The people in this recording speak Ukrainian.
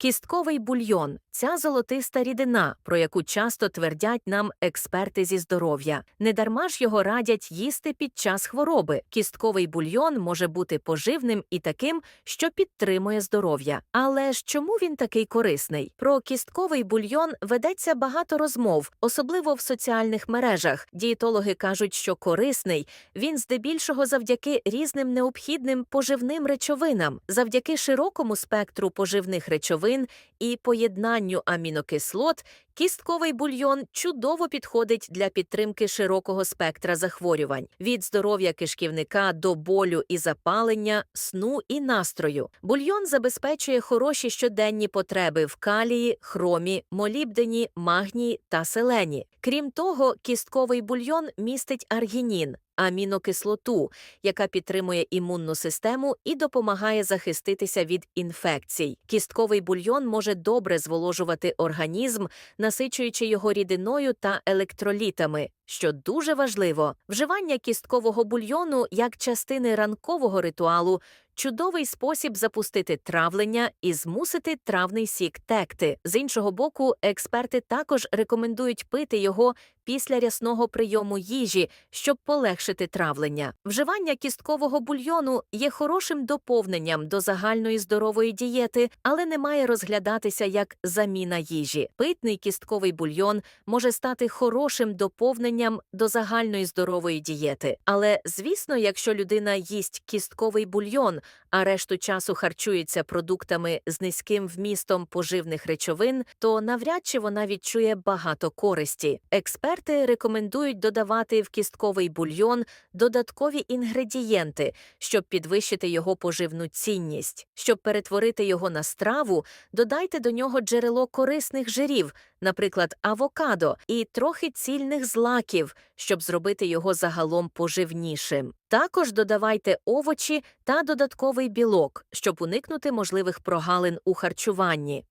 Кістковий бульйон ця золотиста рідина, про яку часто твердять нам експерти зі здоров'я. Недарма ж його радять їсти під час хвороби. Кістковий бульйон може бути поживним і таким, що підтримує здоров'я. Але ж чому він такий корисний? Про кістковий бульйон ведеться багато розмов, особливо в соціальних мережах. Дієтологи кажуть, що корисний він здебільшого завдяки різним необхідним поживним речовинам, завдяки широкому спектру поживних речовин і поєднанню амінокислот, кістковий бульйон чудово підходить для підтримки широкого спектра захворювань від здоров'я кишківника до болю і запалення, сну і настрою. Бульйон забезпечує хороші щоденні потреби в калії, хромі, молібдені, магнії та селені. Крім того, кістковий бульйон містить аргінін, амінокислоту, яка підтримує імунну систему і допомагає захиститися від інфекцій. Кістковий бульйон може добре зволожувати організм, насичуючи його рідиною та електролітами. Що дуже важливо, вживання кісткового бульйону як частини ранкового ритуалу чудовий спосіб запустити травлення і змусити травний сік текти. З іншого боку, експерти також рекомендують пити його після рясного прийому їжі, щоб полегшити травлення. Вживання кісткового бульйону є хорошим доповненням до загальної здорової дієти, але не має розглядатися як заміна їжі. Питний кістковий бульйон може стати хорошим доповненням до загальної здорової дієти. Але, звісно, якщо людина їсть кістковий бульйон, а решту часу харчується продуктами з низьким вмістом поживних речовин, то навряд чи вона відчує багато користі. Експерти рекомендують додавати в кістковий бульйон додаткові інгредієнти, щоб підвищити його поживну цінність. Щоб перетворити його на страву, додайте до нього джерело корисних жирів, наприклад, авокадо, і трохи цільних злаків, щоб зробити його загалом поживнішим. Також додавайте овочі та додатковий білок, щоб уникнути можливих прогалин у харчуванні.